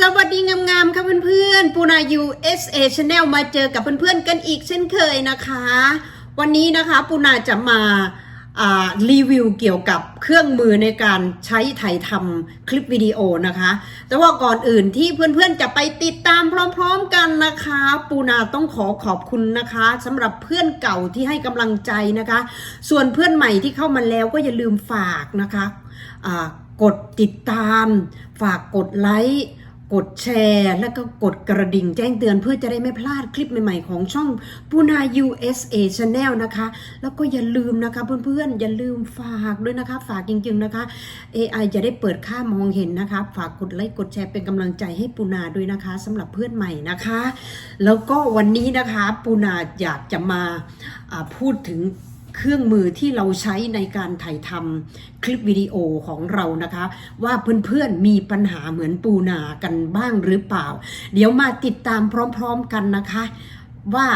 สวัสดีงามๆค่ะเพื่อนๆปูนา USA Channel มาเจอกับเพื่อนๆกันอีกเช่นเคยนะคะ วันนี้นะคะปูนาจะมารีวิวเกี่ยวกับเครื่องมือในการใช้ถ่ายทำคลิปวิดีโอนะคะ แต่ว่าก่อนอื่นที่เพื่อนๆจะไปติดตามพร้อมๆกันนะคะ ปูนาต้องขอขอบคุณนะคะสำหรับเพื่อนเก่าที่ให้กำลังใจนะคะ ส่วนเพื่อนใหม่ที่เข้ามาแล้วก็อย่าลืมฝากนะคะกดติดตาม ฝากกดไลค์ กดแชร์ แล้วก็กดกระดิ่งแจ้งเตือนเพื่อจะได้ไม่พลาดคลิปใหม่ๆ ของช่องปูนา USA Channel นะคะ แล้วก็อย่าลืมนะคะเพื่อนๆ อย่าลืมฝากด้วยนะคะ ฝากจริงๆนะคะ AI จะได้เปิดค่ามองเห็นนะคะ ฝากกดไลค์กดแชร์เป็นกำลังใจให้ปูนาด้วยนะคะสำหรับเพื่อนใหม่นะคะ แล้วก็วันนี้นะคะปูนาอยากจะมาอ่าพูดถึง เครื่องมือที่เราใช้ในการถ่ายทำคลิปวิดีโอของเรานะคะ ว่าเพื่อนๆมีปัญหาเหมือนปูนากันบ้างหรือเปล่า เดี๋ยวมาติดตามพร้อมๆกันนะคะ ว่า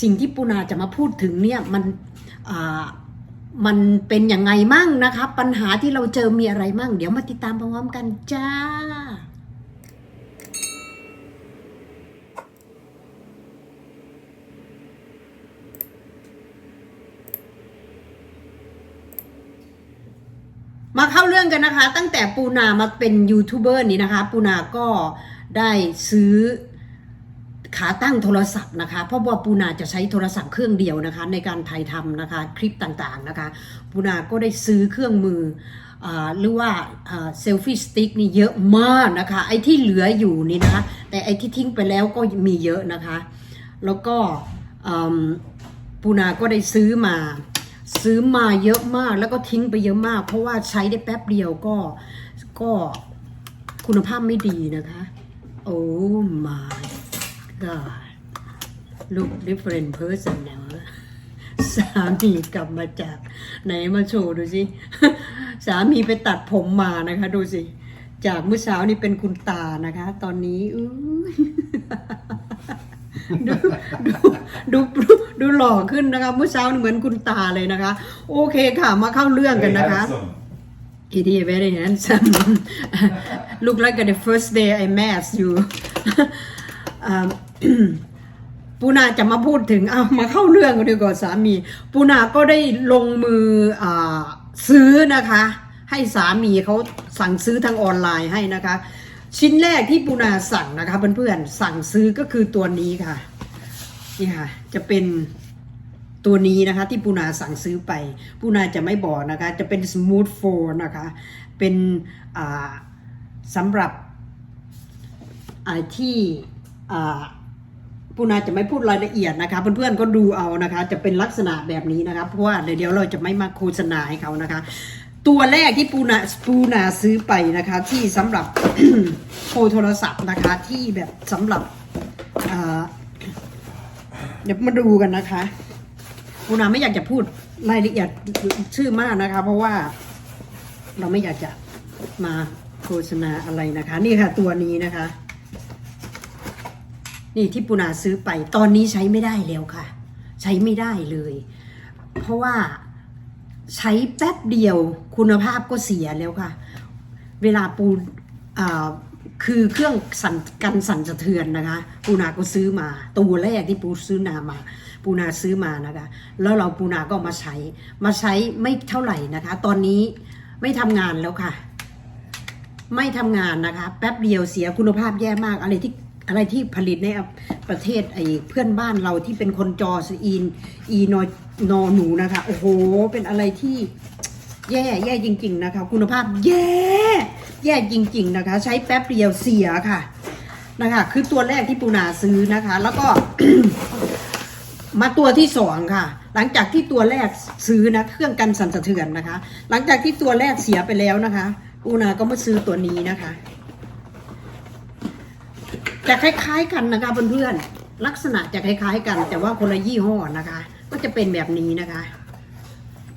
สิ่งที่ปูนาจะมาพูดถึงเนี่ยมันมันเป็นยังไงมั่งนะคะ ปัญหาที่เราเจอมีอะไรมั่ง เดี๋ยวมาติดตามพร้อมๆกันจ้า มาเข้าเรื่องกันนะคะ ตั้งแต่ปูนามาเป็นยูทูบเบอร์นี้นะคะ ปูนาก็ได้ซื้อขาตั้งโทรศัพท์นะคะเพราะว่าปูนาจะใช้โทรศัพท์เครื่องเดียวนะคะ ในการถ่ายทำนะคะคลิปต่างๆนะคะ ปูนาก็ได้ซื้อเครื่องมือหรือว่าเซลฟี่สติ๊กนี่เยอะมากนะคะ ไอ้ที่เหลืออยู่นี่นะคะ แต่ไอ้ที่ทิ้งไปแล้วก็มีเยอะนะคะ แล้วก็ปูนาก็ได้ซื้อมา ซื้อมาเยอะมากแล้วก็ทิ้งไปเยอะมาก เพราะว่าใช้ได้แป๊บเดียวก็ก็คุณภาพไม่ดีนะคะ โอ้ my god look different person now สามีกลับมาจาก ไหนมาโชว์ดูสิ สามีไปตัดผมมานะคะ ดูสิ จากเมื่อเช้านี่เป็นคุณตานะคะ ตอนนี้อู้ย ดูดูดูดูหล่อขึ้นนะคะเมื่อเช้าเหมือนคุณตาเลยนะคะ โอเคค่ะมาเข้าเรื่องกันนะคะ It is very handsome. Look like the first day I met you. อ่ปูนาจะมาพูดถึงเอามาเข้าเรื่องกันดีกว่าสามี ปูนาก็ได้ลงมืออซื้อนะคะ ให้สามีเขาสั่งซื้อทางออนไลน์ให้นะคะ ชิ้นแรกที่ปูนาสั่งนะคะเพื่อนๆสั่งซื้อก็คือตัวนี้ค่ะนี่ค่ะ จะเป็นตัวนี้นะคะ ที่ปูนาสั่งซื้อไปปูนาจะไม่บอกนะคะ จะเป็น smooth f o r นะคะ เป็นอ่าสำหรับอ่าที่อ่าปูนาจะไม่พูดรายละเอียดนะคะ เพื่อนๆก็ดูเอานะคะ จะเป็นลักษณะแบบนี้นะคะ เพราะว่าเดี๋ยวเราจะไม่มาโฆษณาให้เขานะคะ ตัวแรกที่ปูนาปูนาซื้อไปนะคะ ที่สำหรับโทรโทรศัพท์นะคะ ที่แบบสำหรับเดี๋ยวมาดูกันนะคะปูนาไม่อยากจะพูดรายละเอียดชื่อมากนะคะ เพราะว่าเราไม่อยากจะมาโฆษณาอะไรนะคะ นี่ค่ะตัวนี้นะคะ นี่ที่ปูนาซื้อไป ตอนนี้ใช้ไม่ได้แล้วค่ะ ใช้ไม่ได้เลย เพราะว่า ใช้แป๊บเดียวคุณภาพก็เสียแล้วค่ะ เวลาปูคือเครื่องสั่นกันสั่นสะเทือนนะคะ ปูนาก็ซื้อมา ตัวแรกที่ปูซื้อนามา ปูนาซื้อมานะคะ แล้วเราปูนาก็มาใช้ มาใช้ไม่เท่าไหร่นะคะ ตอนนี้ไม่ทำงานแล้วค่ะ ไม่ทำงานนะคะ แป๊บเดียวเสียคุณภาพแย่มากอะไรที่อะไรที่ผลิตในประเทศไอ้เพื่อนบ้านเราที่เป็นคนจอสอีนอีนอ นอหนูนะคะ โอ้โห เป็นอะไรที่แย่แย่จริง ๆนะคะ คุณภาพแย่แย่จริง ๆนะคะ ใช้แป๊บเดียวเสียค่ะนะคะคือตัวแรกที่ปูนาซื้อนะคะ แล้วก็มาตัวที่สองค่ะ หลังจากที่ตัวแรกซื้อนะเครื่องกันสั่นสะเทือนนะคะ หลังจากที่ตัวแรกเสียไปแล้วนะคะ ปูนาก็มาซื้อตัวนี้นะคะจะคล้าย ๆ กันนะคะเพื่อนๆลักษณะจะคล้าย ๆ กันแต่ว่าคนละยี่ห้อนะคะ ก็จะเป็นแบบนี้นะคะ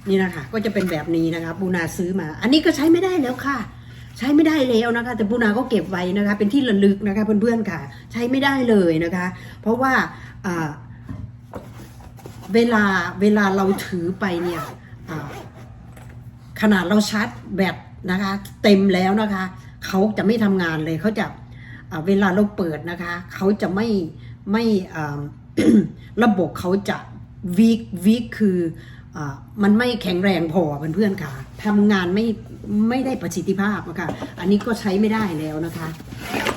นี่นะคะก็จะเป็นแบบนี้นะคะปูนาซื้อมา อันนี้ก็ใช้ไม่ได้แล้วค่ะ ใช้ไม่ได้แล้วนะคะ แต่ปูนาก็เก็บไว้นะคะ เป็นที่ระลึกนะคะเพื่อนๆค่ะ ใช้ไม่ได้เลยนะคะ เพราะว่าเวลาเวลาเราถือไปเนี่ยขนาดเราชาร์จแบตนะคะ เต็มแล้วนะคะเขาจะไม่ทำงานเลยเขาจะเวลาเราเปิดนะคะเขาจะไม่ไม่ระบบเขาจะ วีควีคคืออมันไม่แข็งแรงพอเพื่อนๆค่ะทำงานไม่ไม่ได้ประสิทธิภาพนะคะอันนี้ก็ใช้ไม่ได้แล้วนะคะ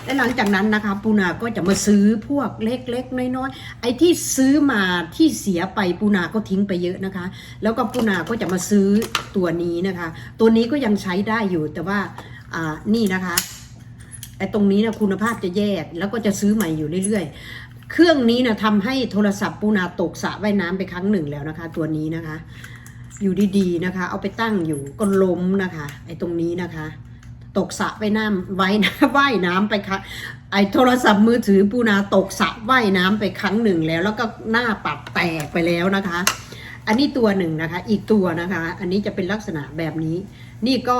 และหลังจากนั้นนะคะปูนาก็จะมาซื้อพวกเล็กๆน้อยๆไอ้ที่ซื้อมาที่เสียไปปูนาก็ทิ้งไปเยอะนะคะ แล้วก็ปูนาก็จะมาซื้อตัวนี้นะคะ ตัวนี้ก็ยังใช้ได้อยู่แต่ว่าอ่านี่นะคะไอ้ตรงนี้นะคุณภาพจะแย่แล้วก็จะซื้อใหม่อยู่เรื่อยๆ เครื่องนี้นะทำให้โทรศัพท์ปูนาตกสระว่ายน้ำไปครั้งหนึ่งแล้วนะคะ ตัวนี้นะคะ อยู่ดีๆนะคะ เอาไปตั้งอยู่ก็ล้มนะคะ ไอ้ตรงนี้นะคะ ตกสระไปน้ำไว้นะว่ายน้ำไปค่ะไอ้โทรศัพท์มือถือปูนาตกสระว่ายน้ำไปครั้งหนึ่งแล้ว แล้วก็หน้าปัดแตกไปแล้วนะคะ อันนี้ตัวหนึ่งนะคะ อีกตัวนะคะ อันนี้จะเป็นลักษณะแบบนี้ นี่ก็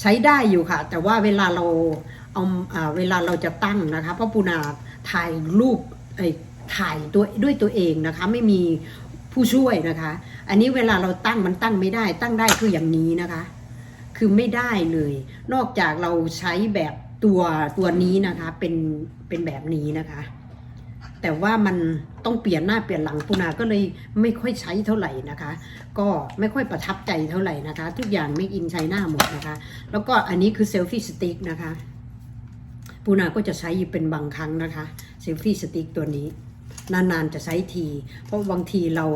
ใช้ได้อยู่ค่ะ แต่ว่าเวลาเราเอาอ่าเวลาเราจะตั้งนะคะเพราะปูนา ถ่ายรูปไอ้ถ่ายตัวด้วยตัวเองนะคะไม่มีผู้ช่วยนะคะ อันนี้เวลาเราตั้งมันตั้งไม่ได้ ตั้งได้คืออย่างนี้นะคะ คือไม่ได้เลย นอกจากเราใช้แบบตัวตัวนี้นะคะ เป็นเป็นแบบนี้นะคะ แต่ว่ามันต้องเปลี่ยนหน้าเปลี่ยนหลังปูนาก็เลยไม่ค่อยใช้เท่าไหร่นะคะ ก็ไม่ค่อยประทับใจเท่าไหร่นะคะ ทุกอย่างไม่อินใช้หน้าหมดนะคะ แล้วก็อันนี้คือเซลฟี่สติ๊กนะคะ ปูนาก็จะใช้อยู่เป็นบางครั้งนะคะเซลฟี่สติ๊กตัวนี้ นานๆจะใช้ที เพราะบางทีเรา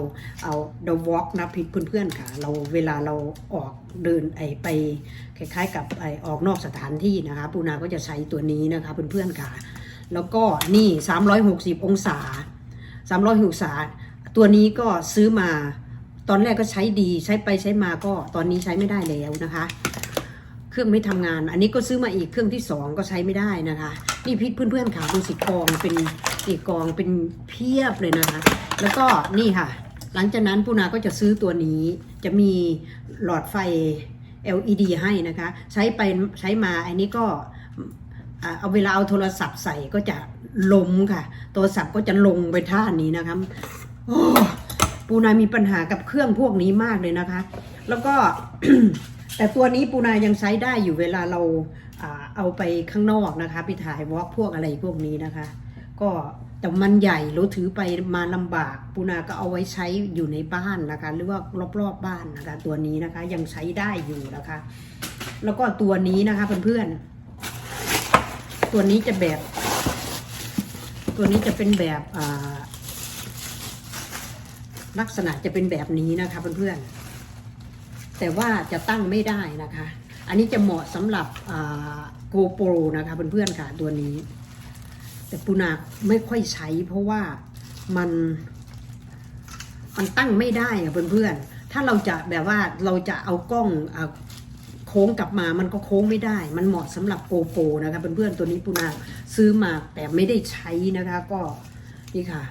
เอาเดวอล์กนะพิเพื่อนๆค่ะ เราเวลาเราออกเดินไอไปคล้ายๆ กับไอออกนอกสถานที่นะคะปูนาก็จะใช้ตัวนี้นะคะเพื่อนๆค่ะ แล้วก็นี่ 360 องศา 360องศา ตัวนี้ก็ซื้อมาตอนแรกก็ใช้ดีใช้ไปใช้มาก็ตอนนี้ใช้ไม่ได้แล้วนะคะ เครื่องไม่ทำงาน อันนี้ก็ซื้อมาอีกเครื่องที่สองก็ใช้ไม่ได้นะคะนี่พี่เพื่อนๆค่ะดูสิกองเป็นอีกองเป็นเพียบเลยนะคะ แล้วก็นี่ค่ะ หลังจากนั้นปูนาก็จะซื้อตัวนี้จะมีหลอดไฟ LED ให้นะคะ ใช้ไปใช้มาอันนี้ก็เอาเวลาเอาโทรศัพท์ใส่ก็จะล้มค่ะ โทรศัพท์ก็จะลงไปท่านี้นะคะโอ้ปูนามีปัญหากับเครื่องพวกนี้มากเลยนะคะ แล้วก็ แต่ตัวนี้ปูนายังใช้ได้อยู่เวลาเราเอาไปข้างนอกนะคะ ไปถ่ายวอล์กพวกอะไรพวกนี้นะคะ ก็แต่มันใหญ่ราถือไปมาลำบากปูนาก็เอาไว้ใช้อยู่ในบ้านนะคะ หรือว่ารอบๆบบ้านนะคะ ตัวนี้นะคะยังใช้ได้อยู่นะคะ แล้วก็ตัวนี้นะคะเพื่อนๆตัวนี้จะแบบ ตัวนี้จะเป็นแบบอ่าลักษณะจะเป็นแบบนี้นะคะเพื่อนๆ แต่ว่าจะตั้งไม่ได้นะคะ อันนี้จะเหมาะสำหรับโกโปรนะคะเพื่อนๆค่ะตัวนี้ แต่ปูนาไม่ค่อยใช้ เพราะว่ามันมันตั้งไม่ได้อะเพื่อนๆ ถ้าเราจะแบบว่าเราจะเอากล้องอโค้งกลับมามันก็โค้งไม่ได้ มันเหมาะสำหรับโกโปรนะคะเพื่อนๆ ตัวนี้ปูนาซื้อมาแต่ไม่ได้ใช้นะคะก็นี่ค่ะ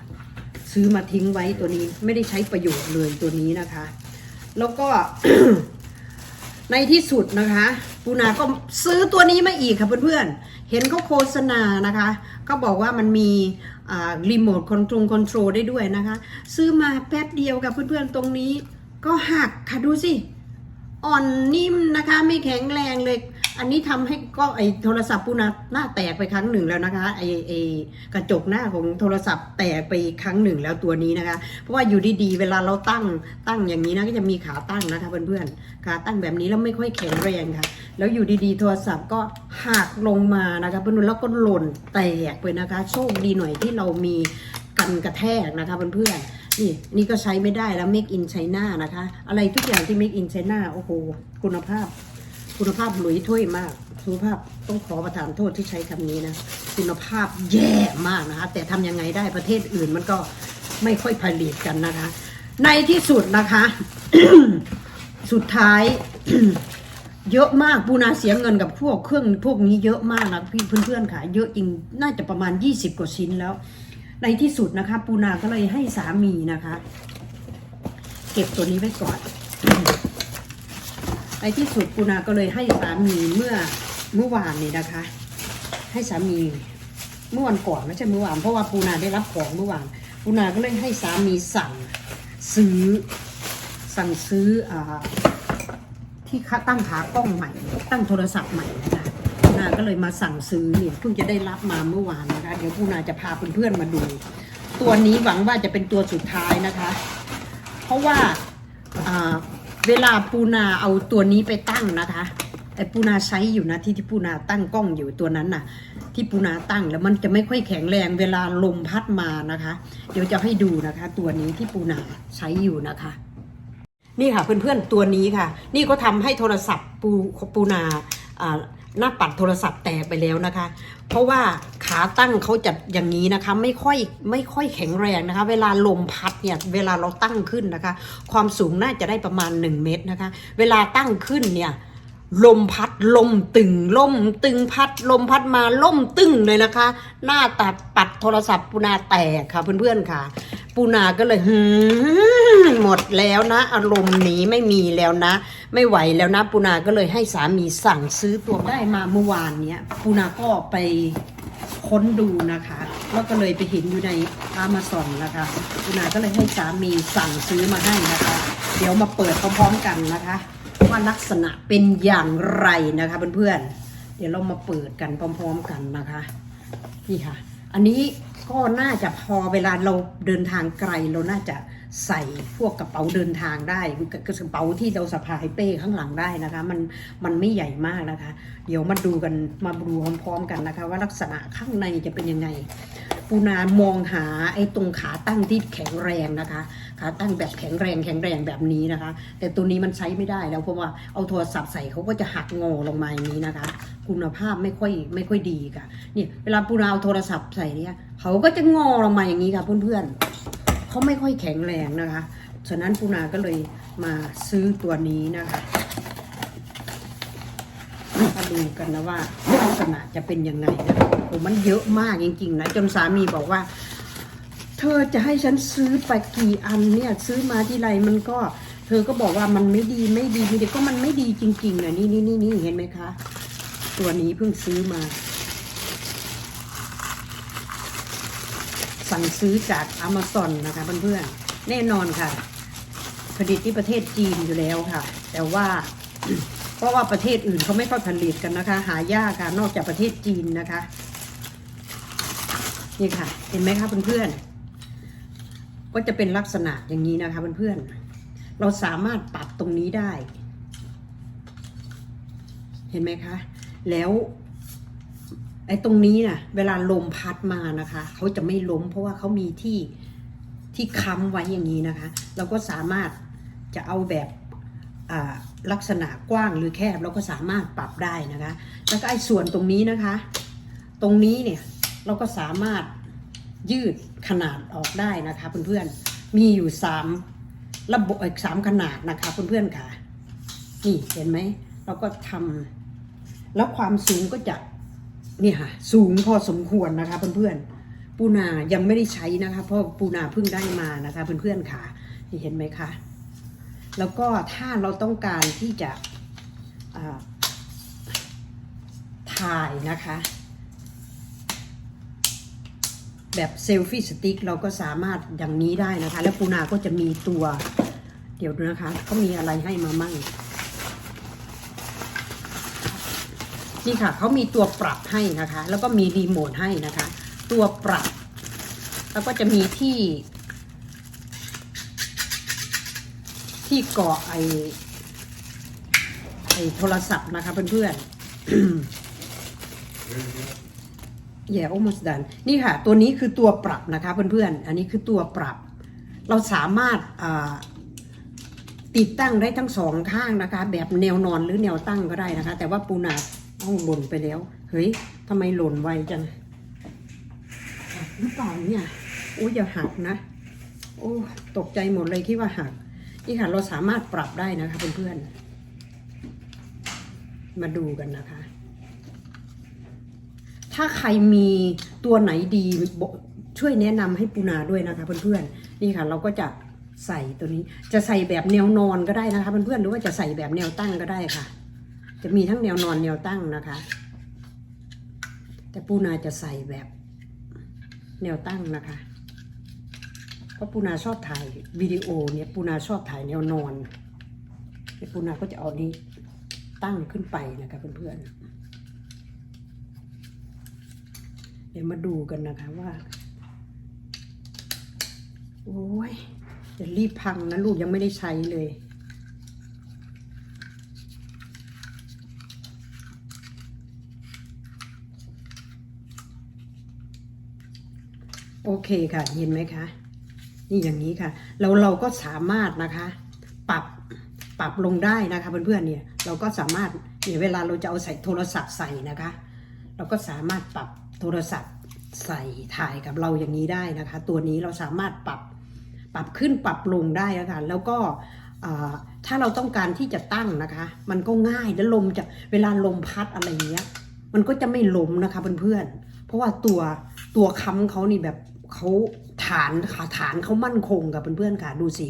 ซื้อมาทิ้งไว้ตัวนี้ไม่ได้ใช้ประโยชน์เลยตัวนี้นะคะ แล้วก็ ในที่สุดนะคะปูนาก็ซื้อตัวนี้มาอีกค่ะเพื่อนๆ เห็นเขาโฆษณานะคะก็บอกว่ามันมีรีโมทคอนโทรลคอนโทรลได้ด้วยนะคะ ซื้อมาแป๊บเดียวกับเพื่อนๆตรงนี้ ก็หักค่ะดูสิ อ่อนนิ่มนะคะ ไม่แข็งแรงเลย อันนี้ทำให้ก็ไอโทรศัพท์ปูนาหน้าแตกไปครั้งหนึ่งแล้วนะคะไอไอกระจกหน้าของโทรศัพท์แตกไปครั้งหนึ่งแล้วตัวนี้นะคะ เพราะว่าอยู่ดีๆเวลาเราตั้งตั้งอย่างนี้นะก็จะมีขาตั้งนะคะเพื่อนๆขาตั้งแบบนี้แล้วไม่ค่อยแข็งแรงค่ะ แล้วอยู่ดีๆ โทรศัพท์ก็หักลงมานะคะเพื่อนๆแล้วก็หล่นแตกไปนะคะ โชคดีหน่อยที่เรามีกันกระแทกนะคะเพื่อนๆนี่นี่ก็ใช้ไม่ได้แล้ว make in China นะคะ อะไรทุกอย่างที่ make in China โอ้โห คุณภาพ คุณภาพหลุยถ้วยมาก คุณภาพต้องขอประทานโทษที่ใช้คำนี้นะ คุณภาพแย่มากนะคะ แต่ทำยังไงได้ประเทศอื่นมันก็ไม่ค่อยผลิตกันนะคะ ในที่สุดนะคะ สุดท้ายเยอะมากปูนาเสียเงินกับพวกเครื่องพวกนี้เยอะมากนะพี่เพื่อนๆค่ะ เยอะจริงน่าจะประมาณ 20 กว่าชิ้นแล้ว ในที่สุดนะคะ ปูนาก็เลยให้สามีนะคะ เก็บตัวนี้ไว้ก่อน ในที่สุดปูนาก็เลยให้สามีเมื่อเมื่อวานนี้นะคะ ให้สามีเมื่อวันก่อนไม่ใช่เมื่อวานเพราะว่าปูนาได้รับของเมื่อวานปูนาก็เลยให้สามีสั่งซื้อสั่งซื้ออที่ตั้งขากล้องใหม่ ตั้งโทรศัพท์ใหม่นะคะปูนานาก็เลยมาสั่งซื้อเนี่ยเพิ่งจะได้รับมาเมื่อวานนะคะเดี๋ยวปูนาจะพาเพื่อนๆมาดู ตัวนี้หวังว่าจะเป็นตัวสุดท้ายนะคะ เพราะว่าอ่า เวลาปูนาเอาตัวนี้ไปตั้งนะคะไอ้ปูนาใช้อยู่นะที่ที่ปูนาตั้งกล้องอยู่ตัวนั้นน่ะ ที่ปูนาตั้งแล้วมันจะไม่ค่อยแข็งแรงเวลาลมพัดมานะคะ เดี๋ยวจะให้ดูนะคะ ตัวนี้ที่ปูนาใช้อยู่นะคะ นี่ค่ะเพื่อนๆตัวนี้ค่ะ นี่ก็ทำให้โทรศัพท์ปูปูนาอ่า หน้าปัดโทรศัพท์แตกไปแล้วนะคะ เพราะว่าขาตั้งเขาจะอย่างนี้นะคะ ไม่ค่อยไม่ค่อยแข็งแรงนะคะ เวลาลมพัดเนี่ยเวลาเราตั้งขึ้นนะคะ ความสูงน่าจะได้ประมาณ 1 เมตรนะคะ เวลาตั้งขึ้นเนี่ยลมพัดลมตึงลมตึงพัดลมพัดมาลมตึงเลยนะคะ หน้าตัดปัดโทรศัพท์ปูนาแตกค่ะเพื่อนๆค่ะ ปูนาก็เลยหืมหมดแล้วนะ อารมณ์นี้ไม่มีแล้วนะ ไม่ไหวแล้วนะ ปูนาก็เลยให้สามีสั่งซื้อตัวได้มาเมื่อวานเนี้ยปูนาก็ไปค้นดูนะคะ แล้วก็เลยไปเห็นอยู่ในอามาซอนนะคะปูนาก็เลยให้สามีสั่งซื้อมาให้นะคะ เดี๋ยวมาเปิดพร้อมๆกันนะคะ ว่าลักษณะเป็นอย่างไรนะคะเพื่อนๆเดี๋ยวเรามาเปิดกันพร้อม ๆ กันนะคะ นี่ค่ะ อันนี้ก็น่าจะพอเวลาเราเดินทางไกลเราน่าจะใส่พวกกระเป๋าเดินทางได้กระเป๋าที่เราสะพายเป้ข้างหลังได้นะคะ มันมันไม่ใหญ่มากนะคะ เดี๋ยวมาดูกันมาดูพร้อมๆกันนะคะ ว่าลักษณะข้างในจะเป็นยังไงปูนามองหาไอ้ตรงขาตั้งที่แข็งแรงนะคะ ขาตั้งแบบแข็งแรงแข็งแรงแบบนี้นะคะ แต่ตัวนี้มันใช้ไม่ได้แล้วเพราะว่าเอาโทรศัพท์ใส่เขาก็จะหักงอลงมาอย่างนี้นะคะ คุณภาพไม่ค่อยไม่ค่อยดีค่ะเนี่ยเวลาปูนาเอาโทรศัพท์ใส่เนี่ยเขาก็จะงอลงมาอย่างนี้ค่ะเพื่อนๆเขาไม่ค่อยแข็งแรงนะคะฉะนั้นปูนาก็เลยมาซื้อตัวนี้นะคะมาดูกันนะว่าลักษณะจะเป็นยังไงนะโอ้มันเยอะมากจริงๆนะจนสามีบอกว่า ธอจะให้ฉันซื้อไปกี่อันเนี่ย ซื้อมาที่ไรมันก็ เธอก็บอกว่ามันไม่ดีไม่ดีไม่ดีก็มันไม่ดีจริงๆนะนี่นี่นี่นี่เห็นไหมคะ ตัวนี้เพิ่งซื้อมา สั่งซื้อจากอ m ม z o n นะคะเพื่อนๆแน่นอนค่ะ ผลิตที่ประเทศจีนอยู่แล้วค่ะ แต่ว่าเพราะว่าประเทศอื่นเขาไม่ค่อยผลิตกันนะคะ หายากค่ะนอกจากประเทศจีนนะคะ นี่ค่ะ เห็นไหมคะเพื่อนๆ ก็จะเป็นลักษณะอย่างนี้นะคะเพื่อนๆ เราสามารถปรับตรงนี้ได้ เห็นไหมคะ แล้วไอ้ตรงนี้น่ะ เวลาลมพัดมานะคะ เขาจะไม่ล้มเพราะว่าเขามีที่ที่ค้ำไว้อย่างนี้นะคะ เราก็สามารถจะเอาแบบลักษณะกว้างหรือแคบเราก็สามารถปรับได้นะคะ แล้วก็ไอ้ส่วนตรงนี้นะคะ ตรงนี้เนี่ยเราก็สามารถ ยืดขนาดออกได้นะคะเพื่อนๆ มีอยู่สามระบบเอกสามขนาดนะคะเพื่อนๆค่ะ นี่เห็นไหมเราก็ทำแล้วความสูงก็จะนี่ค่ะ สูงพอสมควรนะคะเพื่อนๆ ปูนายังไม่ได้ใช้นะคะ เพราะปูนาเพิ่งได้มานะคะ เพื่อนๆค่ะนี่เห็นไหมคะแล้วก็ถ้าเราต้องการที่จะถ่ายนะคะ แบบเซลฟี่สติ๊กเราก็สามารถอย่างนี้ได้นะคะ แล้วปูนาก็จะมีตัว เดี๋ยวดูนะคะเขามีอะไรให้มามั่ง นี่ค่ะเขามีตัวปรับให้นะคะ แล้วก็มีรีโมทให้นะคะ ตัวปรับ แล้วก็จะมีที่ ที่เกาะไอไอโทรศัพท์นะคะเพื่อนๆ แย่ almost done นี่ค่ะ ตัวนี้คือตัวปรับนะคะเพื่อนๆ อันนี้คือตัวปรับ เราสามารถติดตั้งได้ทั้งสองข้างนะคะ แบบแนวนอนหรือแนวตั้งก็ได้นะคะ แต่ว่าปูนาต้องหล่นไปแล้ว เฮ้ยทำไมหล่นไวจังหักหรือเปล่าเนี่ยโอ้ยอย่าหักนะ โอ้ตกใจหมดเลยคิดว่าหัก นี่ค่ะเราสามารถปรับได้นะคะเพื่อนๆ มาดูกันนะคะ ถ้าใครมีตัวไหนดีช่วยแนะนำให้ปูนาด้วยนะคะเพื่อนๆนี่ค่ะเราก็จะใส่ตัวนี้จะใส่แบบแนวนอนก็ได้นะคะเพื่อนๆหรือว่าจะใส่แบบแนวตั้งก็ได้ค่ะ จะมีทั้งแนวนอนแนวตั้งนะคะ แต่ปูนาจะใส่แบบแนวตั้งนะคะเพราะปูนาชอบถ่ายวิดีโอเนี่ยปูนาชอบถ่ายแนวนอนปูนาก็จะเอานี้ตั้งขึ้นไปนะคะเพื่อนๆ เดี๋ยวมาดูกันนะคะว่า โอ้ยจะรีบพังนะลูกยังไม่ได้ใช้เลย โอเคค่ะ เห็นไหมคะ นี่อย่างนี้ค่ะ เราเราก็สามารถนะคะ ปรับปรับลงได้นะคะเพื่อนๆเนี่ย เราก็สามารถเนี่ยเวลาเราจะเอาใส่โทรศัพท์ใส่นะคะ เราก็สามารถปรับ โทรศัพท์ใส่ถ่ายกับเราอย่างนี้ได้นะคะ ตัวนี้เราสามารถปรับปรับขึ้นปรับลงได้นะคะแล้วก็ถ้าเราต้องการที่จะตั้งนะคะ มันก็ง่ายแล้วลมจะเวลาลมพัดอะไรเงี้ย มันก็จะไม่ล้มนะคะเพื่อนๆเพราะว่าตัวตัวค้ำเขานี่แบบเขาฐานขาฐานเขามั่นคงกับเพื่อนๆค่ะดูสิ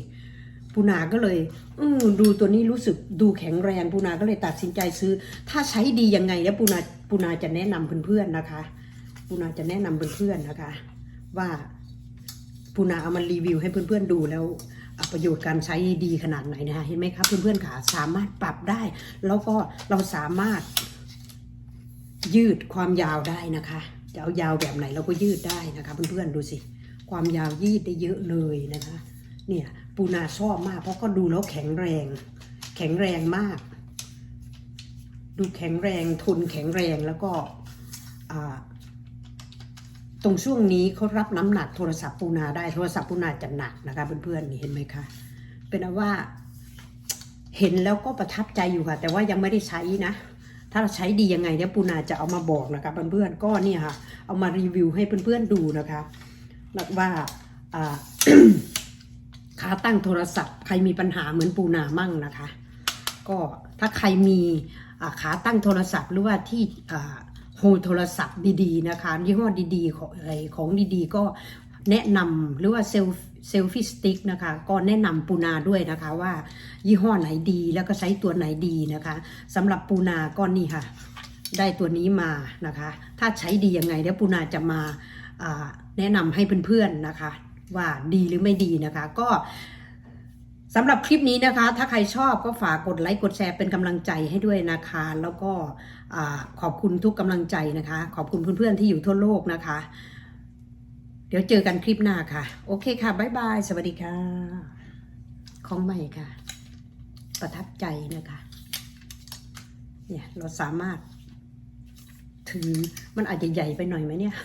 ปูนาก็เลย อืดูตัวนี้รู้สึกดูแข็งแรงปูนาก็เลยตัดสินใจซื้อ ถ้าใช้ดียังไงแล้วปูนาปูนาจะแนะนำเพื่อนๆนะคะ ปูนาจะแนะนำเพื่อนๆนะคะ ว่าปูนาเอามารีวิวให้เพื่อนๆดูแล้วประโยชน์การใช้ดีขนาดไหนนะคะเห็นไหมครับเพื่อนๆค่ะสามารถปรับได้ แล้วก็เราสามารถยืดความยาวได้นะคะจะเอายาวแบบไหนเราก็ยืดได้นะคะเพื่อนๆดูสิ ความยาวยืดได้เยอะเลยนะคะ เนี่ยปูนาชอบมาก เพราะก็ดูแล้วแข็งแรง แข็งแรงมาก ดูแข็งแรงทนแข็งแรงแล้วก็อ่า ตรงช่วงนี้เขารับน้ำหนักโทรศัพท์ปูนาได้โทรศัพท์ปูนาจะหนักนะคะเพื่อนๆนี่เห็นไหมคะเป็นว่าเห็นแล้วก็ประทับใจอยู่ค่ะ แต่ว่ายังไม่ได้ใช้นะ ถ้าเราใช้ดียังไงเนี่ยปูนาจะเอามาบอกนะคะเพื่อนๆก็เนี่ยค่ะ เอามารีวิวให้เพื่อนๆดูนะคะว่าขาตั้งโทรศัพท์ ใครมีปัญหาเหมือนปูนามั่งนะคะ ก็ถ้าใครมีขาตั้งโทรศัพท์หรือว่าที่ อ่าโทรศัพท์ดีๆนะคะยี่ห้อดีๆของอะไรของดีๆ ก็แนะนำหรือว่าเซลเซลฟี่สติ๊กนะคะ ก็แนะนำปูนาด้วยนะคะว่า ยี่ห้อไหนดีแล้วก็ใช้ตัวไหนดีนะคะสำหรับปูนาก้อนนี้ค่ะ ได้ตัวนี้มานะคะ ถ้าใช้ดียังไงเดี๋ยวปูนาจะมาอ่าแนะนำให้เพื่อนๆนะคะ ว่าดีหรือไม่ดีนะคะ ก็ สำหรับคลิปนี้นะคะ ถ้าใครชอบก็ฝากกดไลค์กดแชร์เป็นกำลังใจให้ด้วยนะคะ แล้วก็ขอบคุณทุกกำลังใจนะคะ ขอบคุณเพื่อนๆที่อยู่ทั่วโลกนะคะ เดี๋ยวเจอกันคลิปหน้าค่ะ โอเคค่ะบ๊ายบาย สวัสดีค่ะของใหม่ค่ะ ประทับใจนะคะเนี่ยเราสามารถถือมันอาจจะใหญ่ไปหน่อยไหมเนี่ย